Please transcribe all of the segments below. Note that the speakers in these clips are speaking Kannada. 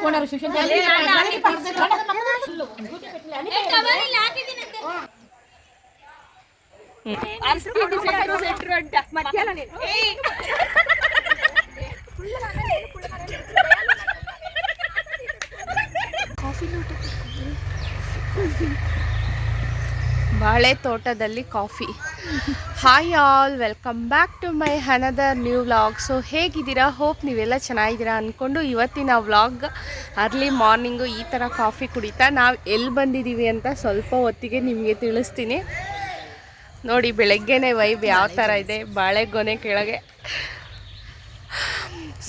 ನಿಲ್ಸ್ಕೊಂಡಾರ ಶಿಕ್ಷಣ ಬಾಳೆ ತೋಟದಲ್ಲಿ coffee hi all welcome back to my another new vlog so ಹೇಗಿದ್ದೀರಾ? ಹೋಪ್ ನೀವೆಲ್ಲ ಚೆನ್ನಾಗಿದ್ದೀರಾ ಅಂದ್ಕೊಂಡು ಇವತ್ತಿನ ವ್ಲಾಗ್ ಅರ್ಲಿ ಮಾರ್ನಿಂಗು ಈ ಥರ ಕಾಫಿ ಕುಡಿತಾ ನಾವು ಎಲ್ಲಿ ಬಂದಿದ್ದೀವಿ ಅಂತ ಸ್ವಲ್ಪ ಹೊತ್ತಿಗೆ ನಿಮಗೆ ತಿಳಿಸ್ತೀನಿ. ನೋಡಿ, ಬೆಳಗ್ಗೆನೇ ವೈಬ್ ಯಾವ ಥರ ಇದೆ? ಬಾಳೆಗೊನೆ ಕೆಳಗೆ.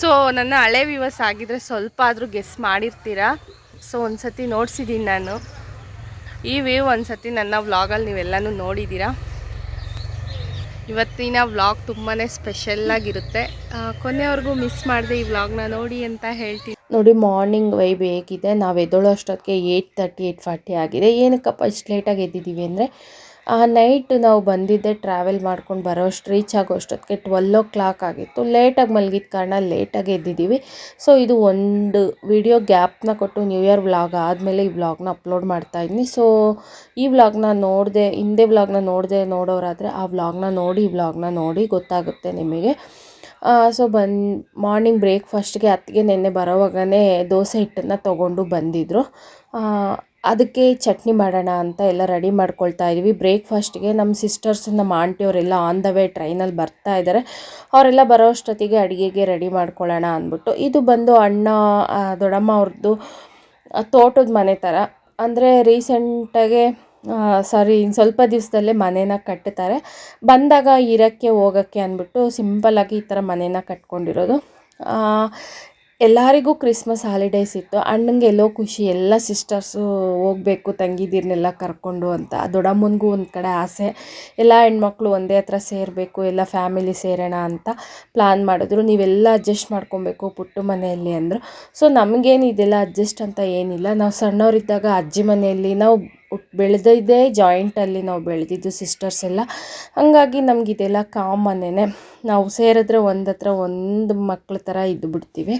ಸೊ ನನ್ನ ಹಳೆ ವ್ಯೂವರ್ಸ್ ಆಗಿದ್ರೆ ಸ್ವಲ್ಪ ಆದರೂ ಗೆಸ್ ಮಾಡಿರ್ತೀರಾ? ಸೊ ಒಂದು ಸತಿ ನೋಡ್ಸಿದ್ದೀನಿ ನಾನು. ಈ ವ್ಯೂ ಒಂದ್ಸತಿ ನನ್ನ ವ್ಲಾಗಲ್ಲಿ ನೀವೆಲ್ಲನೂ ನೋಡಿದ್ದೀರಾ ಇವತ್ತಿನ ವ್ಲಾಗ್ ತುಂಬಾ ಸ್ಪೆಷಲ್ಲಾಗಿರುತ್ತೆ ಕೊನೆವರೆಗೂ ಮಿಸ್ ಮಾಡಿದೆ ಈ ವ್ಲಾಗ್ನ ನೋಡಿ ಅಂತ ಹೇಳ್ತೀನಿ. ನೋಡಿ ಮಾರ್ನಿಂಗ್ ವೈಬ್ ಹೇಗಿದೆ. ನಾವು ಎದ್ದೋಳೋ ಅಷ್ಟೊತ್ತಿಗೆ ಏಯ್ಟ್ ತರ್ಟಿ ಏಯ್ಟ್ ಫಾರ್ಟಿ ಆಗಿದೆ. ಏನಕ್ಕಪ್ಪ ಇಷ್ಟು ಲೇಟಾಗಿ ಎದ್ದಿದ್ದೀವಿ ಅಂದರೆ ನೈಟ್ ನಾವು ಬಂದಿದ್ದೆ ಟ್ರಾವೆಲ್ ಮಾಡ್ಕೊಂಡು ಬರೋ ಅಷ್ಟು ರೀಚ್ ಆಗೋ ಅಷ್ಟೊತ್ತಿಗೆ ಟ್ವೆಲ್ ಓ ಕ್ಲಾಕ್ ಆಗಿತ್ತು ಲೇಟಾಗಿ ಮಲಗಿದ ಕಾರಣ ಲೇಟಾಗಿ ಎದ್ದಿದ್ದೀವಿ ಸೊ ಇದು ಒಂದು ವಿಡಿಯೋ ಗ್ಯಾಪ್ನ ಕೊಟ್ಟು ನ್ಯೂ ಇಯರ್ ವ್ಲಾಗ್ ಆದಮೇಲೆ ಈ ವ್ಲಾಗ್ನ ಅಪ್ಲೋಡ್ ಮಾಡ್ತಾ ಇದ್ದೀನಿ ಸೊ ಈ ವ್ಲಾಗ್ನ ನೋಡಿದೆ, ಹಿಂದೆ ವ್ಲಾಗ್ನ ನೋಡದೆ ನೋಡೋರಾದರೆ ಆ ವ್ಲಾಗ್ನ ನೋಡಿ, ಈ ವ್ಲಾಗ್ನ ನೋಡಿ ಗೊತ್ತಾಗುತ್ತೆ ನಿಮಗೆ. ಸೊ ಬನ್ ಮಾರ್ನಿಂಗ್ ಬ್ರೇಕ್ಫಾಸ್ಟ್ಗೆ ಅತ್ತಿಗೆ ನೆನ್ನೆ ಬರೋವಾಗನೇ ದೋಸೆ ಹಿಟ್ಟನ್ನು ತೊಗೊಂಡು ಬಂದಿದ್ದರು ಅದಕ್ಕೆ ಚಟ್ನಿ ಮಾಡೋಣ ಅಂತ ಎಲ್ಲ ರೆಡಿ ಮಾಡ್ಕೊಳ್ತಾ ಇದ್ದೀವಿ ಬ್ರೇಕ್ಫಾಸ್ಟ್ಗೆ ನಮ್ಮ ಸಿಸ್ಟರ್ಸ್, ನಮ್ಮ ಆಂಟಿಯವರೆಲ್ಲ ಆನ್ ದ ವೇ ಟ್ರೈನಲ್ಲಿ ಬರ್ತಾ ಇದ್ದಾರೆ. ಅವರೆಲ್ಲ ಬರೋ ಅಷ್ಟೊತ್ತಿಗೆ ಅಡುಗೆಗೆ ರೆಡಿ ಮಾಡ್ಕೊಳ್ಳೋಣ ಅಂದ್ಬಿಟ್ಟು. ಇದು ಬಂದು ಅಣ್ಣ ದೊಡ್ಡಮ್ಮ ಅವ್ರದ್ದು ತೋಟದ ಮನೆ ಥರ. ಅಂದರೆ ರೀಸೆಂಟಾಗೆ ಸಾರಿ, ಇನ್ನು ಸ್ವಲ್ಪ ದಿವಸದಲ್ಲೇ ಮನೇನ ಕಟ್ಟುತ್ತಾರೆ ಬಂದಾಗ ಇರೋಕ್ಕೆ ಹೋಗೋಕ್ಕೆ ಅಂದ್ಬಿಟ್ಟು ಸಿಂಪಲ್ಲಾಗಿ ಈ ಥರ ಮನೇನ ಕಟ್ಕೊಂಡಿರೋದು. ಎಲ್ಲರಿಗೂ ಕ್ರಿಸ್ಮಸ್ ಹಾಲಿಡೇಸ್ ಇತ್ತು. ಅಣ್ಣಂಗೆ ಎಲ್ಲೋ ಖುಷಿ, ಎಲ್ಲ ಸಿಸ್ಟರ್ಸು ಹೋಗಬೇಕು, ತಂಗಿದಿರ್ನೆಲ್ಲ ಕರ್ಕೊಂಡು ಅಂತ. ದೊಡ್ಡಮ್ಮನಿಗೂ ಒಂದು ಕಡೆ ಆಸೆ. ಎಲ್ಲ ಹೆಣ್ಮಕ್ಳು ಒಂದೇ ಹತ್ರ ಸೇರಬೇಕು, ಎಲ್ಲ ಫ್ಯಾಮಿಲಿ ಸೇರೋಣ ಅಂತ ಪ್ಲ್ಯಾನ್ ಮಾಡಿದ್ರು. ನೀವೆಲ್ಲ ಅಡ್ಜಸ್ಟ್ ಮಾಡ್ಕೊಬೇಕು ಪುಟ್ಟ ಮನೆಯಲ್ಲಿ ಅಂದರು. ಸೊ ನಮಗೇನು ಇದೆಲ್ಲ ಅಡ್ಜಸ್ಟ್ ಅಂತ ಏನಿಲ್ಲ. ನಾವು ಸಣ್ಣವರಿದ್ದಾಗ ಅಜ್ಜಿ ಮನೆಯಲ್ಲಿ ನಾವು ಬೆಳೆದಿದ್ದೇ ಜಾಯಿಂಟಲ್ಲಿ ನಾವು ಬೆಳೆದಿದ್ದು ಸಿಸ್ಟರ್ಸ್ ಎಲ್ಲ. ಹಾಗಾಗಿ ನಮಗಿದೆಲ್ಲ ಕಾಮನ್ನೇ ನಾವು ಸೇರಿದ್ರೆ ಒಂದತ್ರ ಒಂದು ಮಕ್ಳ ಥರ ಇದ್ದು ಬಿಡ್ತೀವಿ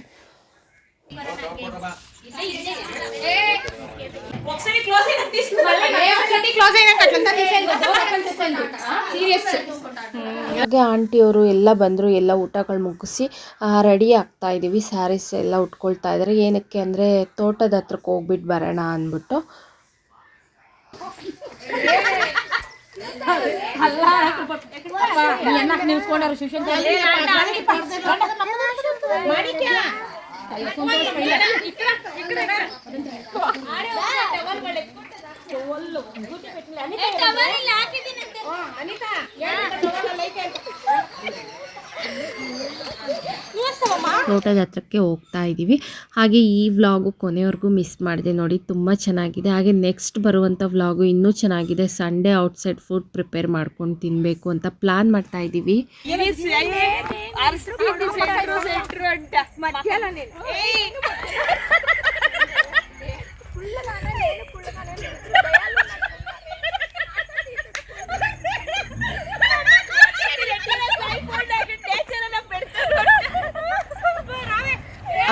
ಹಾಗೆ ಆಂಟಿಯವರು ಎಲ್ಲ ಬಂದರು ಎಲ್ಲ ಊಟಗಳು ಮುಗಿಸಿ ರೆಡಿ ಆಗ್ತಾ ಇದ್ದೀವಿ ಸ್ಯಾರೀಸ್ ಎಲ್ಲ ಉಟ್ಕೊಳ್ತಾ ಇದ್ದಾರೆ ಏನಕ್ಕೆ ಅಂದರೆ ತೋಟದ ಹತ್ರಕ್ಕೆ ಹೋಗ್ಬಿಟ್ಟು ಬರೋಣ ಅಂದ್ಬಿಟ್ಟು ನಿಲ್ಸ್ಕೊಂಡಾರ అనిత ತೋಟದ ಹತ್ರಕ್ಕೆ ಹೋಗ್ತಾ ಇದ್ದೀವಿ ಹಾಗೆ ಈ ವ್ಲಾಗು ಕೊನೆವರೆಗೂ ಮಿಸ್ ಮಾಡಿದೆ ನೋಡಿ ತುಂಬ ಚೆನ್ನಾಗಿದೆ ಹಾಗೆ ನೆಕ್ಸ್ಟ್ ಬರುವಂಥ ವ್ಲಾಗು ಇನ್ನೂ ಚೆನ್ನಾಗಿದೆ ಸಂಡೇ ಔಟ್ಸೈಡ್ ಫುಡ್ ಪ್ರಿಪೇರ್ ಮಾಡ್ಕೊಂಡು ತಿನ್ನಬೇಕು ಅಂತ ಪ್ಲಾನ್ ಮಾಡ್ತಾ ಇದ್ದೀವಿ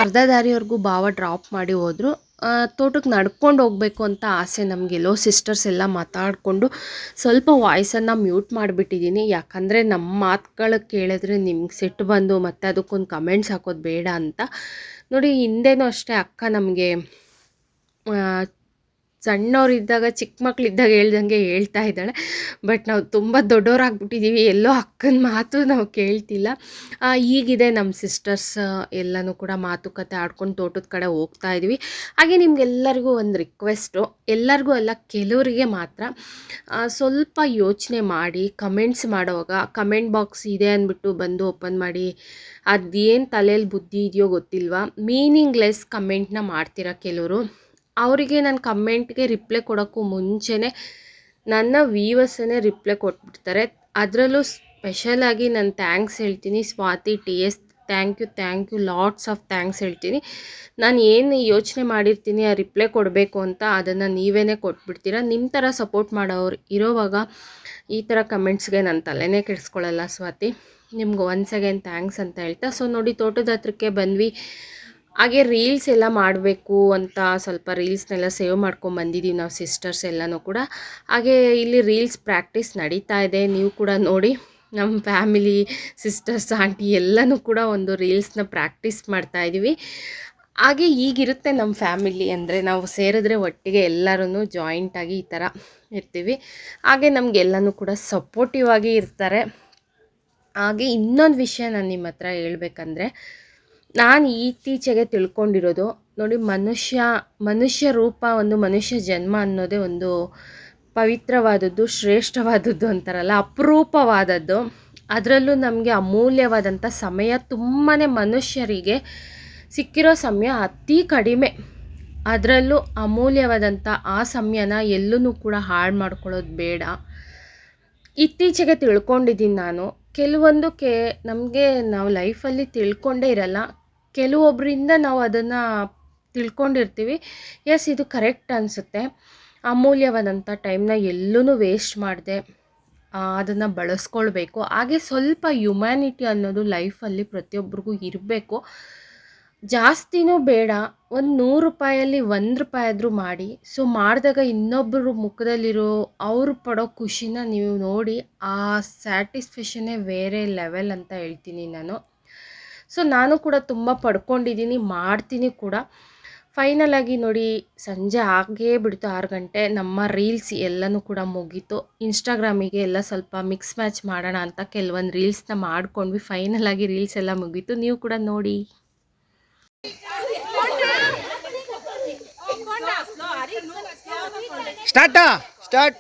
ಅರ್ಧ ದಾರಿವರೆಗೂ ಭಾವ ಡ್ರಾಪ್ ಮಾಡಿ ಹೋದರು. ತೋಟಕ್ಕೆ ನಡ್ಕೊಂಡು ಹೋಗಬೇಕು ಅಂತ ಆಸೆ ನಮಗೆಲ್ಲೋ ಸಿಸ್ಟರ್ಸ್ ಎಲ್ಲ ಮಾತಾಡಿಕೊಂಡು ಸ್ವಲ್ಪ ವಾಯ್ಸನ್ನು ಮ್ಯೂಟ್ ಮಾಡಿಬಿಟ್ಟಿದ್ದೀನಿ ಯಾಕಂದರೆ ನಮ್ಮ ಮಾತುಗಳು ಕೇಳಿದ್ರೆ ನಿಮ್ಗೆ ಸಿಟ್ಟು ಬಂದು ಮತ್ತು ಅದಕ್ಕೊಂದು ಕಮೆಂಟ್ಸ್ ಹಾಕೋದು ಬೇಡ ಅಂತ. ನೋಡಿ, ಹಿಂದೆನೂ ಅಷ್ಟೇ ಅಕ್ಕ ನಮಗೆ ಸಣ್ಣವರಿದ್ದಾಗ, ಚಿಕ್ಕ ಮಕ್ಕಳಿದ್ದಾಗ ಹೇಳ್ದಂಗೆ ಹೇಳ್ತಾ ಇದ್ದಾಳೆ. ಬಟ್ ನಾವು ತುಂಬ ದೊಡ್ಡವರಾಗ್ಬಿಟ್ಟಿದ್ದೀವಿ ಎಲ್ಲೋ ಅಕ್ಕನ ಮಾತು ನಾವು ಕೇಳ್ತಿಲ್ಲ. ಈಗಿದೆ ನಮ್ಮ ಸಿಸ್ಟರ್ಸ್ ಎಲ್ಲನೂ ಕೂಡ ಮಾತುಕತೆ ಆಡ್ಕೊಂಡು ತೋಟದ ಕಡೆ ಹೋಗ್ತಾ ಇದ್ವಿ. ಹಾಗೆ ನಿಮ್ಗೆಲ್ಲರಿಗೂ ಒಂದು ರಿಕ್ವೆಸ್ಟು ಎಲ್ಲರಿಗೂ ಅಲ್ಲ, ಕೆಲವರಿಗೆ ಮಾತ್ರ ಸ್ವಲ್ಪ ಯೋಚನೆ ಮಾಡಿ ಕಮೆಂಟ್ಸ್ ಮಾಡೋವಾಗ ಕಮೆಂಟ್ ಬಾಕ್ಸ್ ಇದೆ ಅಂದ್ಬಿಟ್ಟು ಬಂದು ಓಪನ್ ಮಾಡಿ, ಅದೇನು ತಲೆಯಲ್ಲಿ ಬುದ್ಧಿ ಇದೆಯೋ ಗೊತ್ತಿಲ್ವಾ? ಮೀನಿಂಗ್ಲೆಸ್ ಕಮೆಂಟ್ನ ಮಾಡ್ತೀರಾ ಕೆಲವರು? ಅವರಿಗೆ ನನ್ನ ಕಮೆಂಟ್ಗೆ ರಿಪ್ಲೈ ಕೊಡೋಕ್ಕೂ ಮುಂಚೆನೇ ನನ್ನ ವೀವರ್ಸನ್ನೇ ರಿಪ್ಲೈ ಕೊಟ್ಬಿಡ್ತಾರೆ. ಅದರಲ್ಲೂ ಸ್ಪೆಷಲಾಗಿ ನಾನು ಥ್ಯಾಂಕ್ಸ್ ಹೇಳ್ತೀನಿ. Swathi, T S thank you thank you lots of thanks ಹೇಳ್ತೀನಿ. ನಾನು ಏನು ಯೋಚನೆ ಮಾಡಿರ್ತೀನಿ, ಆ ರಿಪ್ಲೈ ಕೊಡಬೇಕು ಅಂತ ಅದನ್ನು ನೀವೇ ಕೊಟ್ಬಿಡ್ತೀರ? ನಿಮ್ಮ ಥರ ಸಪೋರ್ಟ್ ಮಾಡೋರು ಇರೋವಾಗ ಈ ಥರ ಕಮೆಂಟ್ಸ್ಗೆ ನಾನು ತಲೆನೇ ಕೆಡಿಸ್ಕೊಳ್ಳಲ್ಲ ಸ್ವಾತಿ. ನಿಮ್ಗೆ ಒನ್ಸ್ ಅಗೇನ್ ಥ್ಯಾಂಕ್ಸ್ ಅಂತ ಹೇಳ್ತಾ. ಸೊ ನೋಡಿ, ತೋಟದ ಹತ್ರಕ್ಕೆ ಬಂದ್ವಿ. ಹಾಗೆ ರೀಲ್ಸ್ ಎಲ್ಲ ಮಾಡಬೇಕು ಅಂತ ಸ್ವಲ್ಪ ರೀಲ್ಸ್ನೆಲ್ಲ ಸೇವ್ ಮಾಡ್ಕೊಂಡು ಬಂದಿದ್ದೀವಿ ನಾವು ಸಿಸ್ಟರ್ಸ್ ಎಲ್ಲನೂ ಕೂಡ. ಹಾಗೆ ಇಲ್ಲಿ ರೀಲ್ಸ್ ಪ್ರಾಕ್ಟೀಸ್ ನಡೀತಾ ಇದೆ. ನೀವು ಕೂಡ ನೋಡಿ ನಮ್ಮ ಫ್ಯಾಮಿಲಿ ಸಿಸ್ಟರ್ಸ್ ಆಂಟಿ ಎಲ್ಲನೂ ಕೂಡ ಒಂದು ರೀಲ್ಸ್ನ ಪ್ರಾಕ್ಟೀಸ್ ಮಾಡ್ತಾ ಇದ್ದೀವಿ ಹಾಗೆ ಈಗಿರುತ್ತೆ ನಮ್ಮ ಫ್ಯಾಮಿಲಿ ಅಂದರೆ ನಾವು ಸೇರಿದ್ರೆ ಒಟ್ಟಿಗೆ ಎಲ್ಲರೂ ಜಾಯಿಂಟಾಗಿ ಈ ಥರ ಇರ್ತೀವಿ. ಹಾಗೆ ನಮಗೆಲ್ಲನೂ ಕೂಡ ಸಪೋರ್ಟಿವ್ ಆಗಿ ಇರ್ತಾರೆ. ಹಾಗೆ ಇನ್ನೊಂದು ವಿಷಯ ನಾನು ನಿಮ್ಮ ಹತ್ರ ಹೇಳ್ಬೇಕಂದ್ರೆ ನಾನು ಇತ್ತೀಚೆಗೆ ತಿಳ್ಕೊಂಡಿರೋದು ನೋಡಿ ಮನುಷ್ಯ ಮನುಷ್ಯ ರೂಪ ಒಂದು ಮನುಷ್ಯ ಜನ್ಮ ಅನ್ನೋದೇ ಒಂದು ಪವಿತ್ರವಾದದ್ದು, ಶ್ರೇಷ್ಠವಾದದ್ದು ಅಂತಾರಲ್ಲ, ಅಪರೂಪವಾದದ್ದು. ಅದರಲ್ಲೂ ನಮಗೆ ಅಮೂಲ್ಯವಾದಂಥ ಸಮಯ ತುಂಬಾ ಮನುಷ್ಯರಿಗೆ ಸಿಕ್ಕಿರೋ ಸಮಯ ಅತಿ ಕಡಿಮೆ. ಅದರಲ್ಲೂ ಅಮೂಲ್ಯವಾದಂಥ ಆ ಸಮಯನ ಎಲ್ಲೂ ಕೂಡ ಹಾಳು ಮಾಡ್ಕೊಳ್ಳೋದು ಬೇಡ. ಇತ್ತೀಚೆಗೆ ತಿಳ್ಕೊಂಡಿದ್ದೀನಿ ನಾನು. ಕೆಲವೊಂದು ಕೆ, ನಮಗೆ ನಾವು ಲೈಫಲ್ಲಿ ತಿಳ್ಕೊಂಡೇ ಇರಲ್ಲ. ಕೆಲವೊಬ್ಬರಿಂದ ನಾವು ಅದನ್ನು ತಿಳ್ಕೊಂಡಿರ್ತೀವಿ. ಎಸ್ ಇದು ಕರೆಕ್ಟ್ ಅನಿಸುತ್ತೆ. ಅಮೂಲ್ಯವಾದಂಥ ಟೈಮ್ನ ಎಲ್ಲೂ ವೇಸ್ಟ್ ಮಾಡಿದೆ ಅದನ್ನು ಬಳಸ್ಕೊಳ್ಬೇಕು. ಹಾಗೆ ಸ್ವಲ್ಪ ಹ್ಯುಮ್ಯಾನಿಟಿ ಅನ್ನೋದು ಲೈಫಲ್ಲಿ ಪ್ರತಿಯೊಬ್ಬರಿಗೂ ಇರಬೇಕು. ಜಾಸ್ತಿನೂ ಬೇಡ, ಒಂದು ನೂರು ರೂಪಾಯಲ್ಲಿ ಒಂದು ರೂಪಾಯಿ ಆದರೂ ಮಾಡಿ. ಸೊ ಮಾಡಿದಾಗ ಇನ್ನೊಬ್ಬರು ಮುಖದಲ್ಲಿರೋ, ಅವರು ಪಡೋ ಖುಷಿನ ನೀವು ನೋಡಿ, ಆ ಸ್ಯಾಟಿಸ್ಫ್ಯಾಷನ್ನೇ ಬೇರೆ ಲೆವೆಲ್ ಅಂತ ಹೇಳ್ತೀನಿ ನಾನು. ಸೊ ನಾನು ಕೂಡ ತುಂಬ ಪಡ್ಕೊಂಡಿದ್ದೀನಿ ಮಾಡ್ತೀನಿ ಕೂಡ. ಫೈನಲ್ ಆಗಿ ನೋಡಿ ಸಂಜೆ ಆಗೇ ಬಿಡ್ತು ಆರು ಗಂಟೆ. ನಮ್ಮ ರೀಲ್ಸ್ ಎಲ್ಲನೂ ಕೂಡ ಮುಗೀತು. ಇನ್ಸ್ಟಾಗ್ರಾಮಿಗೆ ಎಲ್ಲ ಸ್ವಲ್ಪ ಮಿಕ್ಸ್ ಮ್ಯಾಚ್ ಮಾಡೋಣ ಅಂತ ಕೆಲವೊಂದು ರೀಲ್ಸ್ನ ಮಾಡ್ಕೊಂಡ್ವಿ. ಫೈನಲ್ ಆಗಿ ರೀಲ್ಸ್ ಎಲ್ಲ ಮುಗೀತು. ನೀವು ಕೂಡ ನೋಡಿ. Start start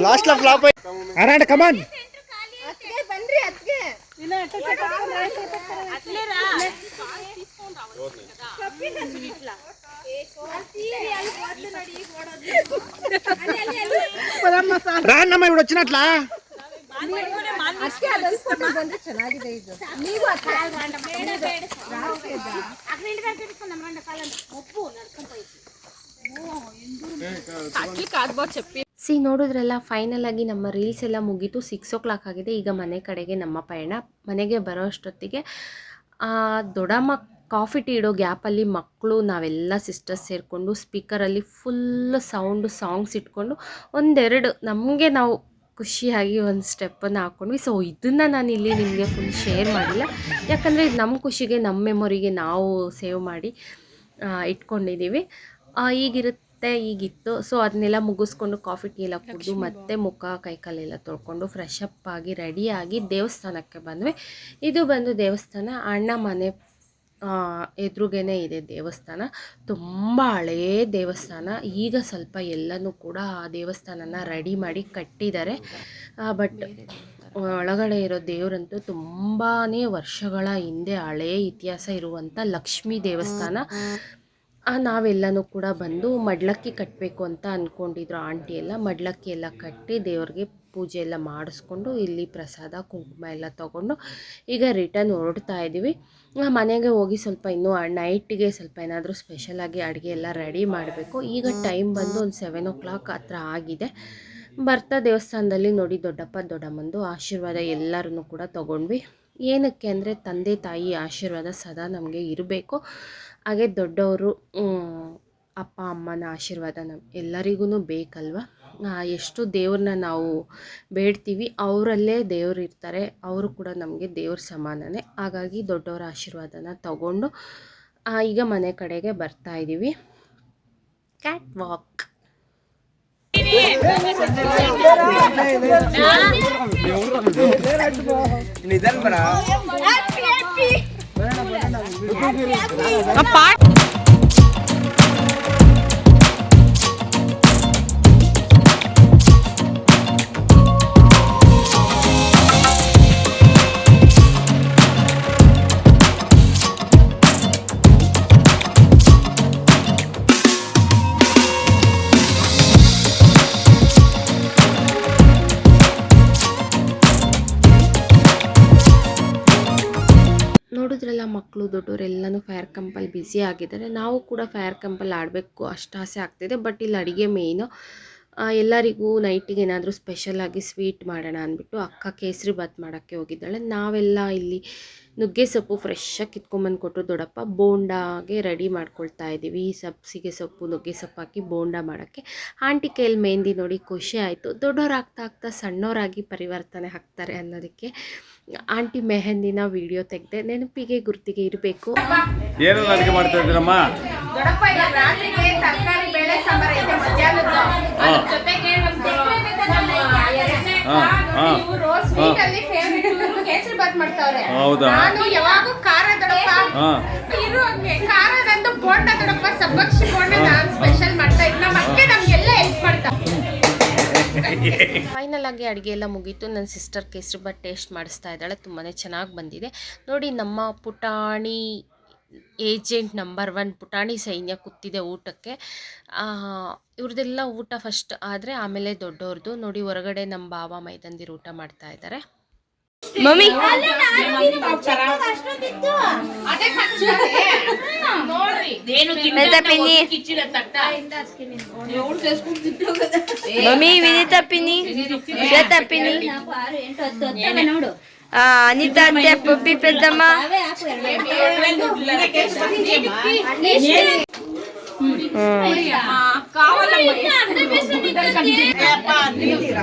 last flap around ಕಮಾನ್ రాన్నమ్మ ఇప్పుడు వచ్చినట్లా ಸಿ ನೋಡಿದ್ರಲ್ಲ ಫೈನಲ್ ಆಗಿ ನಮ್ಮ ರೀಲ್ಸ್ ಎಲ್ಲ ಮುಗೀತು ಸಿಕ್ಸ್ ಓ ಕ್ಲಾಕ್ ಆಗಿದೆ ಈಗ ಮನೆ ಕಡೆಗೆ ನಮ್ಮ ಪಯಣ ಮನೆಗೆ ಬರೋ ಅಷ್ಟೊತ್ತಿಗೆ ಆ, ದೊಡ್ಡಮ್ಮ ಕಾಫಿ ಟೀ ಇಡೋ ಗ್ಯಾಪಲ್ಲಿ ಮಕ್ಕಳು ನಾವೆಲ್ಲ ಸಿಸ್ಟರ್ಸ್ ಸೇರಿಕೊಂಡು ಸ್ಪೀಕರಲ್ಲಿ ಫುಲ್ ಸೌಂಡ್ ಸಾಂಗ್ಸ್ ಇಟ್ಕೊಂಡು ಒಂದೆರಡು ನಮಗೆ ನಾವು ಖುಷಿಯಾಗಿ ಒಂದು ಸ್ಟೆಪ್ಪನ್ನು ಹಾಕ್ಕೊಂಡ್ವಿ. ಸೊ ಇದನ್ನು ನಾನು ಇಲ್ಲಿ ನಿಮಗೆ ಫುಲ್ ಶೇರ್ ಮಾಡಿಲ್ಲ. ಯಾಕಂದರೆ ಇದು ನಮ್ಮ ಖುಷಿಗೆ ನಮ್ಮ ಮೆಮೊರಿಗೆ ನಾವು ಸೇವ್ ಮಾಡಿ ಇಟ್ಕೊಂಡಿದ್ದೀವಿ. ಈಗಿರುತ್ತೆ ಈಗಿತ್ತು. ಸೊ ಅದನ್ನೆಲ್ಲ ಮುಗಿಸ್ಕೊಂಡು ಕಾಫಿ ಟೀ ಎಲ್ಲ ಕುಡಿದು ಮತ್ತೆ ಮುಖ ಕೈಕಾಲೆಲ್ಲ ತೊಳ್ಕೊಂಡು ಫ್ರೆಶ್ ಅಪ್ ಆಗಿ ರೆಡಿಯಾಗಿ ದೇವಸ್ಥಾನಕ್ಕೆ ಬಂದ್ವಿ. ಇದು ಬಂದು ದೇವಸ್ಥಾನ ಅಣ್ಣ ಮನೆ ಎದುರುಗೇನೆ ಇದೆ ದೇವಸ್ಥಾನ. ತುಂಬ ಹಳೇ ದೇವಸ್ಥಾನ. ಈಗ ಸ್ವಲ್ಪ ಎಲ್ಲನೂ ಕೂಡ ಆ ದೇವಸ್ಥಾನನ ರೆಡಿ ಮಾಡಿ ಕಟ್ಟಿದ್ದಾರೆ. ಬಟ್ ಒಳಗಡೆ ಇರೋ ದೇವರಂತೂ ತುಂಬಾ ವರ್ಷಗಳ ಹಿಂದೆ ಹಳೇ ಇತಿಹಾಸ ಇರುವಂಥ ಲಕ್ಷ್ಮೀ ದೇವಸ್ಥಾನ. ನಾವೆಲ್ಲನೂ ಕೂಡ ಬಂದು ಮಡ್ಲಕ್ಕಿ ಕಟ್ಟಬೇಕು ಅಂತ ಅಂದ್ಕೊಂಡಿದ್ರು ಆಂಟಿ ಎಲ್ಲ. ಮಡ್ಲಕ್ಕಿ ಎಲ್ಲ ಕಟ್ಟಿ ದೇವ್ರಿಗೆ ಪೂಜೆ ಎಲ್ಲ ಮಾಡಿಸ್ಕೊಂಡು ಇಲ್ಲಿ ಪ್ರಸಾದ, ಕುಂಕುಮ ಎಲ್ಲ ತೊಗೊಂಡು ಈಗ ರಿಟರ್ನ್ ಹೊರಡ್ತಾ ಇದ್ದೀವಿ ಮನೆಗೆ ಹೋಗಿ ಸ್ವಲ್ಪ ಇನ್ನೂ ನೈಟಿಗೆ ಸ್ವಲ್ಪ ಏನಾದರೂ ಸ್ಪೆಷಲಾಗಿ ಅಡುಗೆ ಎಲ್ಲ ರೆಡಿ ಮಾಡಬೇಕು. ಈಗ ಟೈಮ್ ಬಂದು ಒಂದು ಸೆವೆನ್ ಓ ಕ್ಲಾಕ್ ಹತ್ರ ಆಗಿದೆ. ಬರ್ತಾ ದೇವಸ್ಥಾನದಲ್ಲಿ ನೋಡಿ ದೊಡ್ಡಪ್ಪ, ದೊಡ್ಡಮ್ಮಂದು ಆಶೀರ್ವಾದ ಎಲ್ಲರನ್ನೂ ಕೂಡ ತೊಗೊಂಡ್ವಿ. ಏನಕ್ಕೆ ಅಂದರೆ ತಂದೆ ತಾಯಿ ಆಶೀರ್ವಾದ ಸದಾ ನಮಗೆ ಇರಬೇಕು. ಹಾಗೆ ದೊಡ್ಡವರು ಅಪ್ಪ ಅಮ್ಮನ ಆಶೀರ್ವಾದ ನಮ್ಮ ಎಲ್ಲರಿಗೂ ಬೇಕಲ್ವ? ಎಷ್ಟು ದೇವ್ರನ್ನ ನಾವು ಬೇಡ್ತೀವಿ ಅವರಲ್ಲೇ ದೇವ್ರು ಇರ್ತಾರೆ ಅವರು ಕೂಡ ನಮಗೆ ದೇವ್ರ ಸಮಾನನೇ. ಹಾಗಾಗಿ ದೊಡ್ಡವರ ಆಶೀರ್ವಾದನ ತಗೊಂಡು ಈಗ ಮನೆ ಕಡೆಗೆ ಬರ್ತಾ ಇದ್ದೀವಿ ಕ್ಯಾಟ್ ವಾಕ್ ನಿಧನ್ ಬರ ದೊಡ್ಡವರು ಮಕ್ಕಳು ದೊಡ್ಡವರೆಲ್ಲನೂ ಫೈರ್ ಕಂಪಲ್ಲಿ ಬ್ಯುಸಿ ಆಗಿದ್ದಾರೆ. ನಾವು ಕೂಡ ಫೈರ್ ಕಂಪಲ್ಲಿ ಆಡಬೇಕು ಅಷ್ಟು ಆಸೆ ಆಗ್ತಿದೆ. ಬಟ್ ಇಲ್ಲಿ ಅಡುಗೆ ಮೇಯ್ನು ಎಲ್ಲರಿಗೂ ನೈಟಿಗೆ ಏನಾದರೂ ಸ್ಪೆಷಲಾಗಿ ಸ್ವೀಟ್ ಮಾಡೋಣ ಅಂದ್ಬಿಟ್ಟು ಅಕ್ಕ ಕೇಸರಿ ಬಾತ್ ಮಾಡೋಕ್ಕೆ ಹೋಗಿದ್ದಾಳೆ. ನಾವೆಲ್ಲ ಇಲ್ಲಿ ನುಗ್ಗೆ ಸೊಪ್ಪು ಫ್ರೆಶ್ಶಾಗಿ ಕಿತ್ಕೊಂಬಂದು ಕೊಟ್ಟರು ದೊಡ್ಡಪ್ಪ. ಬೋಂಡಾಗೆ ರೆಡಿ ಮಾಡ್ಕೊಳ್ತಾ ಇದ್ದೀವಿ. ಸಬ್ಸಿಗೆ ಸೊಪ್ಪು, ನುಗ್ಗೆ ಸೊಪ್ಪು ಹಾಕಿ ಬೋಂಡ ಮಾಡೋಕ್ಕೆ. ಆಂಟಿ ಕೈಯಲ್ಲಿ ಮೆಹಂದಿ ನೋಡಿ ಖುಷಿ ಆಯಿತು. ದೊಡ್ಡವ್ರು ಆಗ್ತಾ ಆಗ್ತಾ ಸಣ್ಣವರಾಗಿ ಪರಿವರ್ತನೆ ಆಗ್ತಾರೆ ಅನ್ನೋದಕ್ಕೆ ಆಂಟಿ ಮೆಹಂದಿನ ವಿಡಿಯೋ ತೆಗೆದೆ ನೆನಪಿಗೆ ಗುರ್ತಿಗೆ ಇರಬೇಕು. ಅಡುಗೆ ಮಾಡ್ತಾ ಇದ್ದೀರಮ್ಮ? ಹೌದಾ? ಬೋಂಡ ಸಬ್ಬಕ್ಷಿ ಬೋಂಡ ಸ್ಪೆಷಲ್ ಮಾಡ್ತಾ ಇದ್ನ ಮತ್ತೆ ನಮ್ಗೆಲ್ಲ ಹೆಲ್ಪ್ ಮಾಡ್ತಾ. ಫೈನಲ್ ಆಗಿ ಅಡುಗೆ ಎಲ್ಲ ಮುಗೀತು. ನನ್ನ ಸಿಸ್ಟರ್ ಕೇಸರಿ ಬಾತ್ ಟೇಸ್ಟ್ ಮಾಡಿಸ್ತಾ ಇದ್ದಾಳೆ. ತುಂಬಾ ಚೆನ್ನಾಗಿ ಬಂದಿದೆ. ನೋಡಿ, ನಮ್ಮ ಪುಟಾಣಿ ಏಜೆಂಟ್ ನಂಬರ್ ಒನ್ ಪುಟಾಣಿ ಸೈನ್ಯ ಕೂತಿದೆ ಊಟಕ್ಕೆ. ಇವ್ರದ್ದೆಲ್ಲ ಊಟ ಫಸ್ಟ್ ಆದರೆ ಆಮೇಲೆ ದೊಡ್ಡವ್ರದ್ದು ನೋಡಿ, ಹೊರಗಡೆ ನಮ್ಮ ಬಾವ ಮೈದಂದಿರು ಊಟ ಮಾಡ್ತಾ ಇದ್ದಾರೆ మమ్మీ. మమ్మీ విని తప్పింది తప్పింది అనిత అంతే పుప్పి పెద్దమ్మా.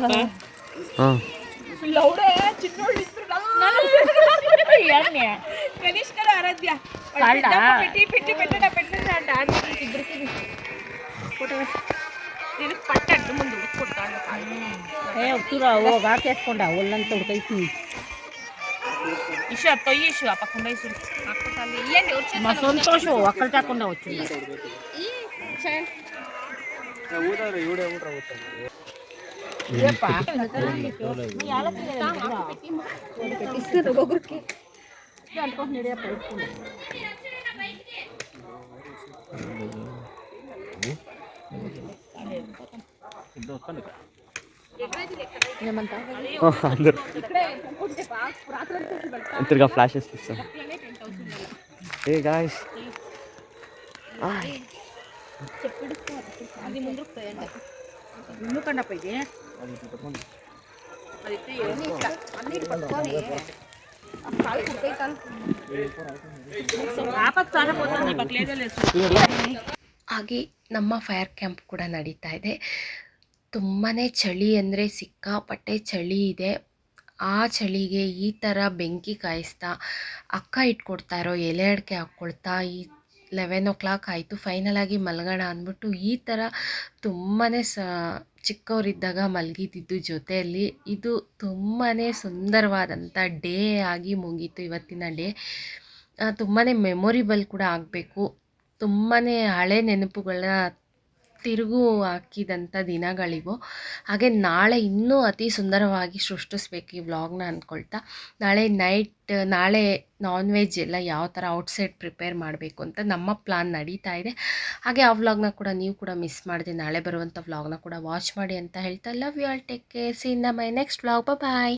గణేష్ ఏ ఓ ఒళ్ళంతా ఉడకైతుంది. ఇషు తొయ్యి ఇషు ఆ పక్కకుండా మా సంతోషం ఒక్కరు తేకుండా వచ్చింది. ఇస్తారు ఫ్లాషెస్ ఇస్తాం ఏ గాయస్ అది పోయండి ಹಾಗೆ ನಮ್ಮ ಫೈರ್ ಕ್ಯಾಂಪ್ ಕೂಡ ನಡೀತಾ ಇದೆ. ತುಂಬಾ ಚಳಿ ಅಂದರೆ ಸಿಕ್ಕಾಪಟ್ಟೆ ಚಳಿ ಇದೆ. ಆ ಚಳಿಗೆ ಈ ಥರ ಬೆಂಕಿ ಕಾಯಿಸ್ತಾ ಅಕ್ಕ ಇಟ್ಕೊಡ್ತಾ ಇರೋ ಎಲೆ ಅಡಿಕೆ ಹಾಕ್ಕೊಳ್ತಾ ಈ ಲೆವೆನ್ ಓ ಕ್ಲಾಕ್ ಆಯಿತು, ಫೈನಲಾಗಿ ಮಲಗೋಣ ಅಂದ್ಬಿಟ್ಟು ಈ ಥರ ತುಂಬಾ ಸ, ಚಿಕ್ಕವರಿದ್ದಾಗ ಮಲಗಿದ್ದಿದ್ದು ಜೊತೆಯಲ್ಲಿ ಇದು ತುಂಬಾ ಸುಂದರವಾದಂಥ ಡೇ ಆಗಿ ಮುಗೀತು ಇವತ್ತಿನ ಡೇ. ತುಂಬಾ ಮೆಮೊರಿಬಲ್ ಕೂಡ ಆಗಬೇಕು. ತುಂಬಾ ಹಳೆ ನೆನಪುಗಳನ್ನ ತಿರುಗು ಹಾಕಿದಂಥ ದಿನಗಳಿವು. ಹಾಗೆ ನಾಳೆ ಇನ್ನೂ ಅತಿ ಸುಂದರವಾಗಿ ಸೃಷ್ಟಿಸ್ಬೇಕು ಈ ವ್ಲಾಗ್ನ ಅಂದ್ಕೊಳ್ತಾ ನಾಳೆ ನೈಟ್, ನಾಳೆ ನಾನ್ ವೆಜ್ ಎಲ್ಲ ಯಾವ ಥರ ಔಟ್ಸೈಡ್ ಪ್ರಿಪೇರ್ ಮಾಡಬೇಕು ಅಂತ ನಮ್ಮ ಪ್ಲಾನ್ ನಡೀತಾ ಇದೆ. ಹಾಗೆ ಆ ವ್ಲಾಗ್ನ ಕೂಡ ನೀವು ಕೂಡ ಮಿಸ್ ಮಾಡಿದೆ, ನಾಳೆ ಬರುವಂಥ ವ್ಲಾಗ್ನ ಕೂಡ ವಾಚ್ ಮಾಡಿ ಅಂತ ಹೇಳ್ತಾ. Love you all take care see in my next vlog bye